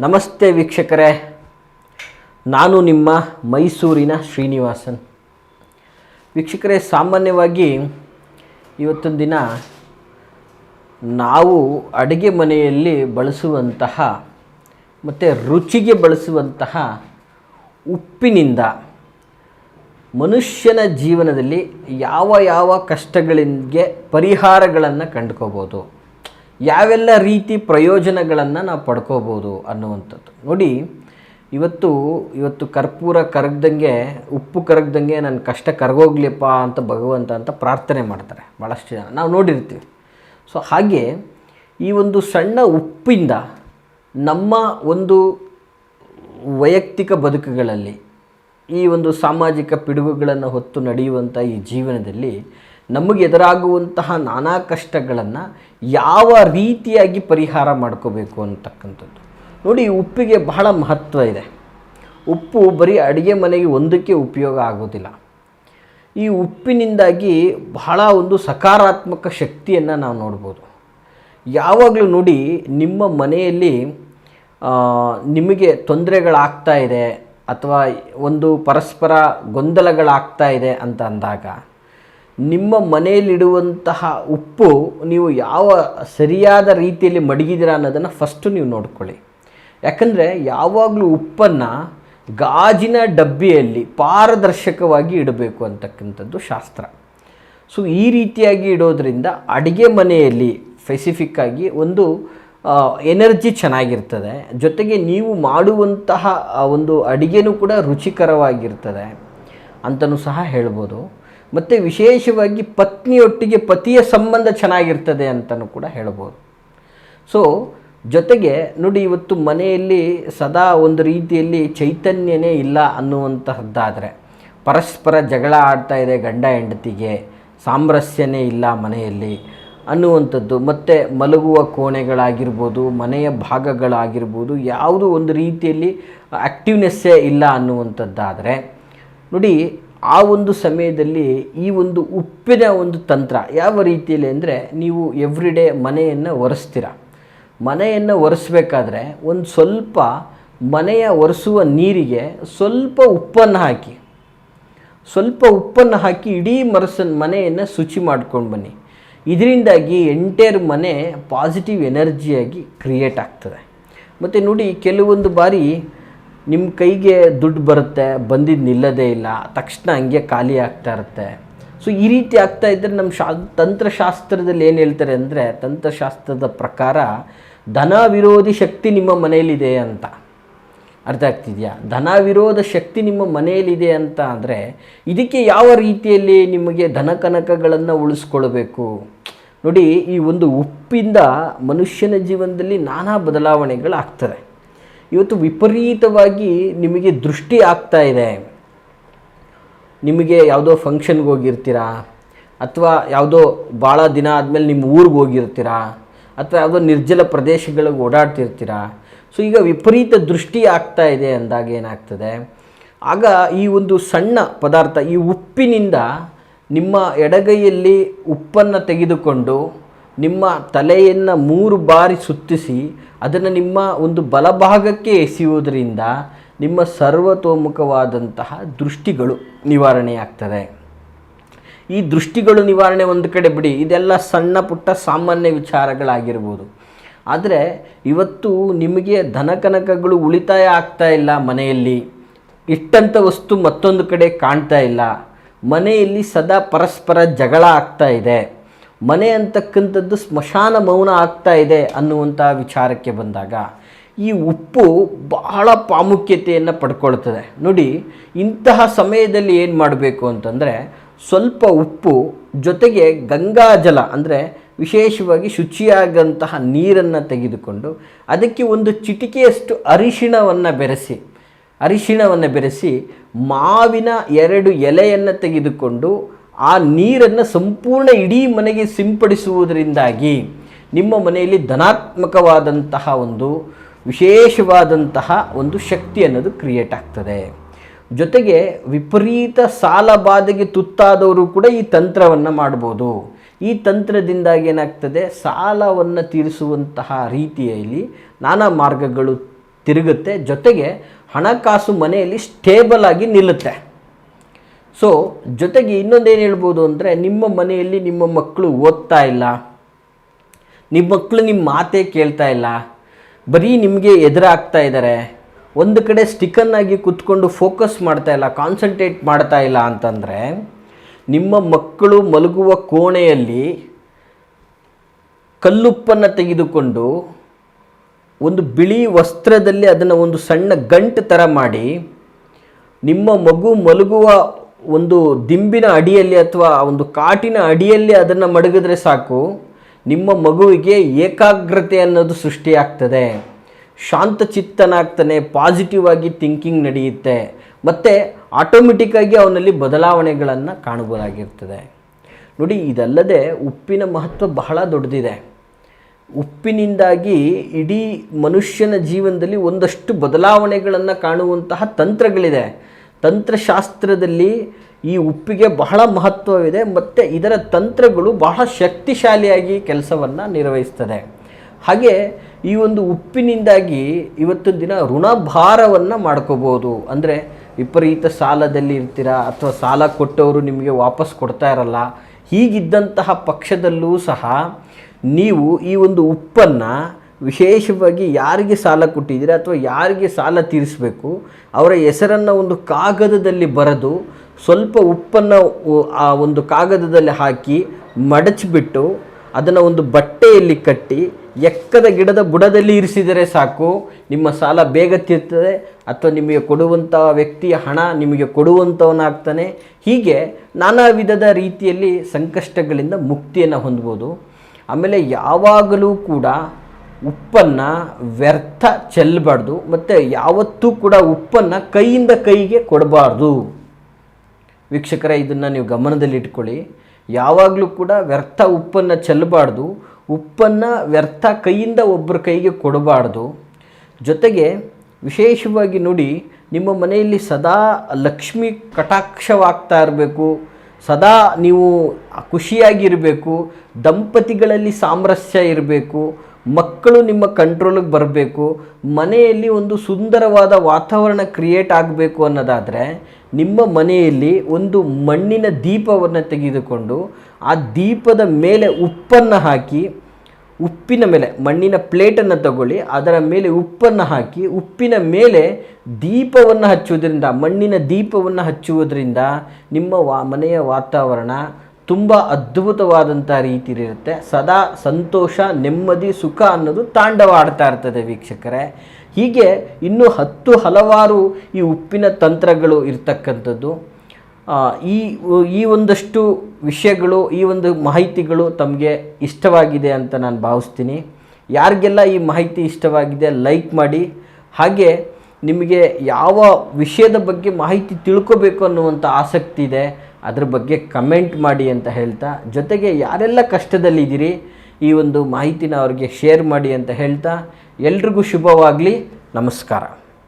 ನಮಸ್ತೆ ವೀಕ್ಷಕರೇ. ನಾನು ನಿಮ್ಮ ಮೈಸೂರಿನ ಶ್ರೀನಿವಾಸನ್. ವೀಕ್ಷಕರೇ, ಸಾಮಾನ್ಯವಾಗಿ ಇವತ್ತೊಂದು ದಿನ ನಾವು ಅಡುಗೆ ಮನೆಯಲ್ಲಿ ಬಳಸುವಂತಹ ಮತ್ತು ರುಚಿಗೆ ಬಳಸುವಂತಹ ಉಪ್ಪಿನಿಂದ ಮನುಷ್ಯನ ಜೀವನದಲ್ಲಿ ಯಾವ ಯಾವ ಕಷ್ಟಗಳಿಗೆ ಪರಿಹಾರಗಳನ್ನು ಕಂಡುಕೋಬೋದು ಯಾವೆಲ್ಲ ರೀತಿ ಪ್ರಯೋಜನಗಳನ್ನು ನಾವು ಪಡ್ಕೋಬೋದು ಅನ್ನುವಂಥದ್ದು. ನೋಡಿ, ಇವತ್ತು ಇವತ್ತು ಕರ್ಪೂರ ಕರಗ್ದಂಗೆ, ಉಪ್ಪು ಕರಗ್ದಂಗೆ ನನ್ನ ಕಷ್ಟ ಕರಗೋಗ್ಲಿಪ್ಪ ಅಂತ ಭಗವಂತ ಅಂತ ಪ್ರಾರ್ಥನೆ ಮಾಡ್ತಾರೆ ಭಾಳಷ್ಟು ಜನ. ನಾವು ನೋಡಿರ್ತೀವಿ. ಸೊ ಹಾಗೆ ಈ ಒಂದು ಸಣ್ಣ ಉಪ್ಪಿಂದ ನಮ್ಮ ಒಂದು ವೈಯಕ್ತಿಕ ಬದುಕುಗಳಲ್ಲಿ ಈ ಒಂದು ಸಾಮಾಜಿಕ ಪಿಡುಗುಗಳನ್ನು ಹೊತ್ತು ನಡೆಯುವಂಥ ಈ ಜೀವನದಲ್ಲಿ ನಮಗೆ ಎದುರಾಗುವಂತಹ ನಾನಾ ಕಷ್ಟಗಳನ್ನು ಯಾವ ರೀತಿಯಾಗಿ ಪರಿಹಾರ ಮಾಡ್ಕೋಬೇಕು ಅಂತಕ್ಕಂಥದ್ದು. ನೋಡಿ ಉಪ್ಪಿಗೆ ಬಹಳ ಮಹತ್ವ ಇದೆ. ಉಪ್ಪು ಬರೀ ಅಡುಗೆ ಮನೆಗೆ ಒಂದಕ್ಕೆ ಉಪಯೋಗ ಆಗೋದಿಲ್ಲ. ಈ ಉಪ್ಪಿನಿಂದಾಗಿ ಬಹಳ ಒಂದು ಸಕಾರಾತ್ಮಕ ಶಕ್ತಿಯನ್ನು ನಾವು ನೋಡ್ಬೋದು. ಯಾವಾಗಲೂ ನೋಡಿ, ನಿಮ್ಮ ಮನೆಯಲ್ಲಿ ನಿಮಗೆ ತೊಂದರೆಗಳಾಗ್ತಾ ಇದೆ ಅಥವಾ ಒಂದು ಪರಸ್ಪರ ಗೊಂದಲಗಳಾಗ್ತಾ ಇದೆ ಅಂತ ಅಂದಾಗ ನಿಮ್ಮ ಮನೆಯಲ್ಲಿಡುವಂತಹ ಉಪ್ಪು ನೀವು ಯಾವ ಸರಿಯಾದ ರೀತಿಯಲ್ಲಿ ಮಡಗಿದ್ದೀರಾ ಅನ್ನೋದನ್ನು ಫಸ್ಟು ನೀವು ನೋಡ್ಕೊಳ್ಳಿ. ಯಾಕಂದರೆ ಯಾವಾಗಲೂ ಉಪ್ಪನ್ನು ಗಾಜಿನ ಡಬ್ಬಿಯಲ್ಲಿ ಪಾರದರ್ಶಕವಾಗಿ ಇಡಬೇಕು ಅಂತಕ್ಕಂಥದ್ದು ಶಾಸ್ತ್ರ. ಸೊ ಈ ರೀತಿಯಾಗಿ ಇಡೋದರಿಂದ ಅಡುಗೆ ಮನೆಯಲ್ಲಿ ಸ್ಪೆಸಿಫಿಕ್ ಆಗಿ ಒಂದು ಎನರ್ಜಿ ಚೆನ್ನಾಗಿರ್ತದೆ. ಜೊತೆಗೆ ನೀವು ಮಾಡುವಂತಹ ಒಂದು ಅಡುಗೆನೂ ಕೂಡ ರುಚಿಕರವಾಗಿರ್ತದೆ ಅಂತಲೂ ಸಹ ಹೇಳ್ಬೋದು. ಮತ್ತು ವಿಶೇಷವಾಗಿ ಪತ್ನಿಯೊಟ್ಟಿಗೆ ಪತಿಯ ಸಂಬಂಧ ಚೆನ್ನಾಗಿರ್ತದೆ ಅಂತಲೂ ಕೂಡ ಹೇಳ್ಬೋದು. ಸೊ ಜೊತೆಗೆ ನೋಡಿ ಇವತ್ತು ಮನೆಯಲ್ಲಿ ಸದಾ ಒಂದು ರೀತಿಯಲ್ಲಿ ಚೈತನ್ಯನೇ ಇಲ್ಲ ಅನ್ನುವಂತಹದ್ದಾದರೆ, ಪರಸ್ಪರ ಜಗಳ ಆಡ್ತಾ ಇದೆ ಗಂಡ ಹೆಂಡತಿಗೆ, ಸಾಮರಸ್ಯನೇ ಇಲ್ಲ ಮನೆಯಲ್ಲಿ ಅನ್ನುವಂಥದ್ದು, ಮತ್ತು ಮಲಗುವ ಕೋಣೆಗಳಾಗಿರ್ಬೋದು, ಮನೆಯ ಭಾಗಗಳಾಗಿರ್ಬೋದು, ಯಾವುದೋ ಒಂದು ರೀತಿಯಲ್ಲಿ ಆ್ಯಕ್ಟಿವ್ನೆಸ್ಸೇ ಇಲ್ಲ ಅನ್ನುವಂಥದ್ದಾದರೆ, ನೋಡಿ ಆ ಒಂದು ಸಮಯದಲ್ಲಿ ಈ ಒಂದು ಉಪ್ಪಿನ ಒಂದು ತಂತ್ರ ಯಾವ ರೀತಿಯಲ್ಲಿ ಅಂದರೆ ನೀವು ಎವ್ರಿಡೇ ಮನೆಯನ್ನು ಒರೆಸ್ತೀರ. ಮನೆಯನ್ನು ಒರೆಸ್ಬೇಕಾದ್ರೆ ಒಂದು ಸ್ವಲ್ಪ ಮನೆಯ ಒರೆಸುವ ನೀರಿಗೆ ಸ್ವಲ್ಪ ಉಪ್ಪನ್ನು ಹಾಕಿ. ಸ್ವಲ್ಪ ಉಪ್ಪನ್ನು ಹಾಕಿ ಇಡೀ ಮರಸನ್ ಮನೆಯನ್ನು ಶುಚಿ ಮಾಡ್ಕೊಂಡು ಬನ್ನಿ. ಇದರಿಂದಾಗಿ ಎಂಟೈರ್ ಮನೆ ಪಾಸಿಟಿವ್ ಎನರ್ಜಿಯಾಗಿ ಕ್ರಿಯೇಟ್ ಆಗ್ತದೆ. ಮತ್ತು ನೋಡಿ ಕೆಲವೊಂದು ಬಾರಿ ನಿಮ್ಮ ಕೈಗೆ ದುಡ್ಡು ಬರುತ್ತೆ ಬಂದಿದ್ದು ನಿಲ್ಲದೇ ಇಲ್ಲ, ತಕ್ಷಣ ಹಂಗೆ ಖಾಲಿ ಆಗ್ತಾ ಇರುತ್ತೆ. ಸೊ ಈ ರೀತಿ ಆಗ್ತಾ ಇದ್ದರೆ ನಮ್ಮ ಶಾ, ತಂತ್ರಶಾಸ್ತ್ರದಲ್ಲಿ ಏನು ಹೇಳ್ತಾರೆ ಅಂದರೆ, ತಂತ್ರಶಾಸ್ತ್ರದ ಪ್ರಕಾರ ಧನ ವಿರೋಧಿ ಶಕ್ತಿ ನಿಮ್ಮ ಮನೆಯಲ್ಲಿದೆ ಅಂತ. ಅರ್ಥ ಆಗ್ತಿದೆಯಾ? ಧನ ವಿರೋಧ ಶಕ್ತಿ ನಿಮ್ಮ ಮನೆಯಲ್ಲಿದೆ ಅಂತ ಅಂದರೆ, ಇದಕ್ಕೆ ಯಾವ ರೀತಿಯಲ್ಲಿ ನಿಮಗೆ ಧನ ಕನಕಗಳನ್ನು ಉಳಿಸ್ಕೊಳ್ಬೇಕು? ನೋಡಿ, ಈ ಒಂದು ಉಪ್ಪಿಂದ ಮನುಷ್ಯನ ಜೀವನದಲ್ಲಿ ನಾನಾ ಬದಲಾವಣೆಗಳಾಗ್ತದೆ ಇವತ್ತು ವಿಪರೀತವಾಗಿ ನಿಮಗೆ ದೃಷ್ಟಿ ಆಗ್ತಾ ಇದೆ. ನಿಮಗೆ ಯಾವುದೋ ಫಂಕ್ಷನ್ಗೆ ಹೋಗಿರ್ತೀರಾ? ಅಥವಾ ಯಾವುದೋ ಭಾಳ ದಿನ ಆದಮೇಲೆ ನಿಮ್ಮ ಊರಿಗೆ ಹೋಗಿರ್ತೀರಾ? ಅಥವಾ ಯಾವುದೋ ನಿರ್ಜಲ ಪ್ರದೇಶಗಳಿಗೆ ಓಡಾಡ್ತಿರ್ತೀರಾ? ಸೊ ಈಗ ವಿಪರೀತ ದೃಷ್ಟಿ ಆಗ್ತಾ ಇದೆ ಅಂದಾಗ ಏನಾಗ್ತದೆ? ಆಗ ಈ ಒಂದು ಸಣ್ಣ ಪದಾರ್ಥ, ಈ ಉಪ್ಪಿನಿಂದ ನಿಮ್ಮ ಎಡಗೈಯಲ್ಲಿ ಉಪ್ಪನ್ನು ತೆಗೆದುಕೊಂಡು ನಿಮ್ಮ ತಲೆಯನ್ನು ಮೂರು ಬಾರಿ ಸುತ್ತಿಸಿ, ಅದನ್ನು ನಿಮ್ಮ ಒಂದು ಬಲಭಾಗಕ್ಕೆ ಎಸೆಯುವುದರಿಂದ ನಿಮ್ಮ ಸರ್ವತೋಮುಖವಾದಂತಹ ದೃಷ್ಟಿಗಳು ನಿವಾರಣೆಯಾಗ್ತದೆ. ಈ ದೃಷ್ಟಿಗಳು ನಿವಾರಣೆ ಒಂದು ಕಡೆ ಬಿಡಿ, ಇದೆಲ್ಲ ಸಣ್ಣ ಪುಟ್ಟ ಸಾಮಾನ್ಯ ವಿಚಾರಗಳಾಗಿರ್ಬೋದು. ಆದರೆ ಇವತ್ತು ನಿಮಗೆ ಧನಕನಕಗಳು ಉಳಿತಾಯ ಆಗ್ತಾ ಇಲ್ಲ ಮನೆಯಲ್ಲಿ ಇಟ್ಟಂಥ ವಸ್ತು ಮತ್ತೊಂದು ಕಡೆ ಕಾಣ್ತಾ ಇಲ್ಲ, ಮನೆಯಲ್ಲಿ ಸದಾ ಪರಸ್ಪರ ಜಗಳ ಆಗ್ತಾ ಇದೆ. ಮನೆ ಅಂತಕ್ಕಂಥದ್ದು ಸ್ಮಶಾನ ಮೌನ ಆಗ್ತಾ ಇದೆ ಅನ್ನುವಂಥ ವಿಚಾರಕ್ಕೆ ಬಂದಾಗ ಈ ಉಪ್ಪು ಬಹಳ ಪ್ರಾಮುಖ್ಯತೆಯನ್ನು ಪಡ್ಕೊಳ್ತದೆ. ನೋಡಿ, ಇಂತಹ ಸಮಯದಲ್ಲಿ ಏನು ಮಾಡಬೇಕು ಅಂತಂದರೆ ಸ್ವಲ್ಪ ಉಪ್ಪು ಜೊತೆಗೆ ಗಂಗಾಜಲ ಅಂದರೆ ವಿಶೇಷವಾಗಿ ಶುಚಿಯಾಗಂತಹ ನೀರನ್ನು ತೆಗೆದುಕೊಂಡು ಅದಕ್ಕೆ ಒಂದು ಚಿಟಿಕೆಯಷ್ಟು ಅರಿಶಿಣವನ್ನು ಬೆರೆಸಿ ಅರಿಶಿಣವನ್ನು ಬೆರೆಸಿ ಮಾವಿನ ಎರಡು ಎಲೆಯನ್ನು ತೆಗೆದುಕೊಂಡು ಆ ನೀರನ್ನು ಸಂಪೂರ್ಣ ಇಡೀ ಮನೆಗೆ ಸಿಂಪಡಿಸುವುದರಿಂದಾಗಿ ನಿಮ್ಮ ಮನೆಯಲ್ಲಿ ಧನಾತ್ಮಕವಾದಂತಹ ಒಂದು ವಿಶೇಷವಾದಂತಹ ಒಂದು ಶಕ್ತಿ ಅನ್ನೋದು ಕ್ರಿಯೇಟ್ ಆಗ್ತದೆ. ಜೊತೆಗೆ ವಿಪರೀತ ಸಾಲ ಬಾಧೆಗೆ ತುತ್ತಾದವರು ಕೂಡ ಈ ತಂತ್ರವನ್ನು ಮಾಡ್ಬೋದು. ಈ ತಂತ್ರದಿಂದಾಗಿ ಏನಾಗ್ತದೆ? ಸಾಲವನ್ನು ತೀರಿಸುವಂತಹ ರೀತಿಯಲ್ಲಿ ನಾನಾ ಮಾರ್ಗಗಳು ತಿರುಗುತ್ತೆ. ಜೊತೆಗೆ ಹಣಕಾಸು ಮನೆಯಲ್ಲಿ ಸ್ಟೇಬಲ್ ಆಗಿ ನಿಲ್ಲುತ್ತೆ. ಸೊ ಜೊತೆಗೆ ಇನ್ನೊಂದೇನು ಹೇಳ್ಬೋದು ಅಂದರೆ ನಿಮ್ಮ ಮನೆಯಲ್ಲಿ ನಿಮ್ಮ ಮಕ್ಕಳು ಓದ್ತಾ ಇಲ್ಲ. ನಿಮ್ಮ ಮಕ್ಕಳು ನಿಮ್ಮ ಮಾತೇ ಕೇಳ್ತಾ ಇಲ್ಲ. ಬರೀ ನಿಮಗೆ ಎದುರಾಗ್ತಾ ಇದ್ದಾರೆ ಒಂದು ಕಡೆ ಸ್ಟಿಕನ್ನಾಗಿ ಕೂತ್ಕೊಂಡು ಫೋಕಸ್ ಮಾಡ್ತಾ ಇಲ್ಲ ಕಾನ್ಸಂಟ್ರೇಟ್ ಮಾಡ್ತಾ ಇಲ್ಲ ಅಂತಂದರೆ ನಿಮ್ಮ ಮಕ್ಕಳು ಮಲಗುವ ಕೋಣೆಯಲ್ಲಿ ಕಲ್ಲುಪ್ಪನ್ನು ತೆಗೆದುಕೊಂಡು ಒಂದು ಬಿಳಿ ವಸ್ತ್ರದಲ್ಲಿ ಅದನ್ನು ಒಂದು ಸಣ್ಣ ಗಂಟು ಥರ ಮಾಡಿ ನಿಮ್ಮ ಮಗು ಮಲಗುವ ಒಂದು ದಿಂಬಿನ ಅಡಿಯಲ್ಲಿ ಅಥವಾ ಒಂದು ಕಾಟಿನ ಅಡಿಯಲ್ಲಿ ಅದನ್ನು ಮಡಗಿದ್ರೆ ಸಾಕು, ನಿಮ್ಮ ಮಗುವಿಗೆ ಏಕಾಗ್ರತೆ ಅನ್ನೋದು ಸೃಷ್ಟಿಯಾಗ್ತದೆ. ಶಾಂತಚಿತ್ತನಾಗ್ತಾನೆ ಪಾಸಿಟಿವ್ ಆಗಿ ಥಿಂಕಿಂಗ್ ನಡೆಯುತ್ತೆ. ಮತ್ತು ಆಟೋಮೆಟಿಕ್ಕಾಗಿ ಅವನಲ್ಲಿ ಬದಲಾವಣೆಗಳನ್ನು ಕಾಣಬಹುದಾಗಿರ್ತದೆ. ನೋಡಿ, ಇದಲ್ಲದೆ ಉಪ್ಪಿನ ಮಹತ್ವ ಬಹಳ ದೊಡ್ಡದಿದೆ. ಉಪ್ಪಿನಿಂದಾಗಿ ಇಡೀ ಮನುಷ್ಯನ ಜೀವನದಲ್ಲಿ ಒಂದಷ್ಟು ಬದಲಾವಣೆಗಳನ್ನು ಕಾಣುವಂತಹ ತಂತ್ರಗಳಿದೆ. ತಂತ್ರಶಾಸ್ತ್ರದಲ್ಲಿ ಈ ಉಪ್ಪಿಗೆ ಬಹಳ ಮಹತ್ವವಿದೆ, ಮತ್ತು ಇದರ ತಂತ್ರಗಳು ಬಹಳ ಶಕ್ತಿಶಾಲಿಯಾಗಿ ಕೆಲಸವನ್ನು ನಿರ್ವಹಿಸ್ತದೆ. ಹಾಗೆ ಈ ಒಂದು ಉಪ್ಪಿನಿಂದಾಗಿ ಇವತ್ತಿನ ದಿನ ಋಣಭಾರವನ್ನು ಮಾಡ್ಕೋಬೋದು. ಅಂದರೆ ವಿಪರೀತ ಸಾಲದಲ್ಲಿ ಇರ್ತೀರಾ, ಅಥವಾ ಸಾಲ ಕೊಟ್ಟವರು ನಿಮಗೆ ವಾಪಸ್ ಕೊಡ್ತಾ ಇರಲ್ಲ, ಹೀಗಿದ್ದಂತಹ ಪಕ್ಷದಲ್ಲೂ ಸಹ ನೀವು ಈ ಒಂದು ಉಪ್ಪನ್ನು ವಿಶೇಷವಾಗಿ ಯಾರಿಗೆ ಸಾಲ ಕೊಟ್ಟಿದ್ದೀರ ಅಥವಾ ಯಾರಿಗೆ ಸಾಲ ತೀರಿಸಬೇಕು, ಅವರ ಹೆಸರನ್ನು ಒಂದು ಕಾಗದದಲ್ಲಿ ಬರೆದು ಸ್ವಲ್ಪ ಉಪ್ಪನ್ನು ಆ ಒಂದು ಕಾಗದದಲ್ಲಿ ಹಾಕಿ ಮಡಚಿಬಿಟ್ಟು ಅದನ್ನು ಒಂದು ಬಟ್ಟೆಯಲ್ಲಿ ಕಟ್ಟಿ ಎಕ್ಕದ ಗಿಡದ ಬುಡದಲ್ಲಿ ಇರಿಸಿದರೆ ಸಾಕು, ನಿಮ್ಮ ಸಾಲ ಬೇಗ ತೀರ್ತದೆ ಅಥವಾ ನಿಮಗೆ ಕೊಡುವಂಥ ವ್ಯಕ್ತಿಯ ಹಣ ನಿಮಗೆ ಕೊಡುವಂಥವನಾಗ್ತಾನೆ. ಹೀಗೆ ನಾನಾ ವಿಧದ ರೀತಿಯಲ್ಲಿ ಸಂಕಷ್ಟಗಳಿಂದ ಮುಕ್ತಿಯನ್ನು ಹೊಂದ್ಬೋದು. ಆಮೇಲೆ ಯಾವಾಗಲೂ ಕೂಡ ಉಪ್ಪನ್ನು ವ್ಯರ್ಥ ಚೆಲ್ಲಬಾರ್ದು, ಮತ್ತು ಯಾವತ್ತೂ ಕೂಡ ಉಪ್ಪನ್ನು ಕೈಯಿಂದ ಕೈಗೆ ಕೊಡಬಾರ್ದು. ವೀಕ್ಷಕರೇ, ಇದನ್ನು ನೀವು ಗಮನದಲ್ಲಿಟ್ಕೊಳ್ಳಿ ಯಾವಾಗಲೂ ಕೂಡ ವ್ಯರ್ಥ ಉಪ್ಪನ್ನು ಚೆಲ್ಲಬಾರ್ದು, ಉಪ್ಪನ್ನು ವ್ಯರ್ಥ ಕೈಯಿಂದ ಒಬ್ಬರ ಕೈಗೆ ಕೊಡಬಾರ್ದು. ಜೊತೆಗೆ ವಿಶೇಷವಾಗಿ ನೋಡಿ, ನಿಮ್ಮ ಮನೆಯಲ್ಲಿ ಸದಾ ಲಕ್ಷ್ಮಿ ಕಟಾಕ್ಷವಾಗ್ತಾ ಇರಬೇಕು, ಸದಾ ನೀವು ಖುಷಿಯಾಗಿರಬೇಕು ದಂಪತಿಗಳಲ್ಲಿ ಸಾಮರಸ್ಯ ಇರಬೇಕು ಮಕ್ಕಳು ನಿಮ್ಮ ಕಂಟ್ರೋಲಿಗೆ ಬರಬೇಕು, ಮನೆಯಲ್ಲಿ ಒಂದು ಸುಂದರವಾದ ವಾತಾವರಣ ಕ್ರಿಯೇಟ್ ಆಗಬೇಕು ಅನ್ನೋದಾದರೆ, ನಿಮ್ಮ ಮನೆಯಲ್ಲಿ ಒಂದು ಮಣ್ಣಿನ ದೀಪವನ್ನು ತೆಗೆದುಕೊಂಡು ಆ ದೀಪದ ಮೇಲೆ ಉಪ್ಪನ್ನು ಹಾಕಿ, ಉಪ್ಪಿನ ಮೇಲೆ, ಮಣ್ಣಿನ ಪ್ಲೇಟನ್ನು ತಗೊಳ್ಳಿ, ಅದರ ಮೇಲೆ ಉಪ್ಪನ್ನು ಹಾಕಿ, ಉಪ್ಪಿನ ಮೇಲೆ ದೀಪವನ್ನು ಹಚ್ಚುವುದರಿಂದ, ಮಣ್ಣಿನ ದೀಪವನ್ನು ಹಚ್ಚುವುದರಿಂದ ನಿಮ್ಮ ವಾ, ಮನೆಯ ವಾತಾವರಣ ತುಂಬ ಅದ್ಭುತವಾದಂಥ ರೀತಿಲಿರುತ್ತೆ. ಸದಾ ಸಂತೋಷ, ನೆಮ್ಮದಿ, ಸುಖ ಅನ್ನೋದು ತಾಂಡವ ಆಡ್ತಾ ಇರ್ತದೆ ವೀಕ್ಷಕರೇ. ಹೀಗೆ ಇನ್ನೂ ಹತ್ತು ಹಲವಾರು ಈ ಉಪ್ಪಿನ ತಂತ್ರಗಳು ಇರ್ತಕ್ಕಂಥದ್ದು. ಈ ಈ ಒಂದಷ್ಟು ವಿಷಯಗಳು, ಈ ಒಂದು ಮಾಹಿತಿಗಳು ತಮಗೆ ಇಷ್ಟವಾಗಿದೆ ಅಂತ ನಾನು ಭಾವಿಸ್ತೀನಿ. ಯಾರಿಗೆಲ್ಲ ಈ ಮಾಹಿತಿ ಇಷ್ಟವಾಗಿದೆ ಲೈಕ್ ಮಾಡಿ. ಹಾಗೆ ನಿಮಗೆ ಯಾವ ವಿಷಯದ ಬಗ್ಗೆ ಮಾಹಿತಿ ತಿಳ್ಕೋಬೇಕು ಅನ್ನುವಂಥ ಆಸಕ್ತಿ ಇದೆ. ಅದ್ರ ಬಗ್ಗೆ ಕಮೆಂಟ್ ಮಾಡಿ ಅಂತ ಹೇಳ್ತಾ, ಜೊತೆಗೆ ಯಾರೆಲ್ಲ ಕಷ್ಟದಲ್ಲಿದ್ದೀರಿ ಈ ಒಂದು ಮಾಹಿತಿನ ಅವ್ರಿಗೆ ಶೇರ್ ಮಾಡಿ ಅಂತ ಹೇಳ್ತಾ, ಎಲ್ರಿಗೂ ಶುಭವಾಗಲಿ, ನಮಸ್ಕಾರ.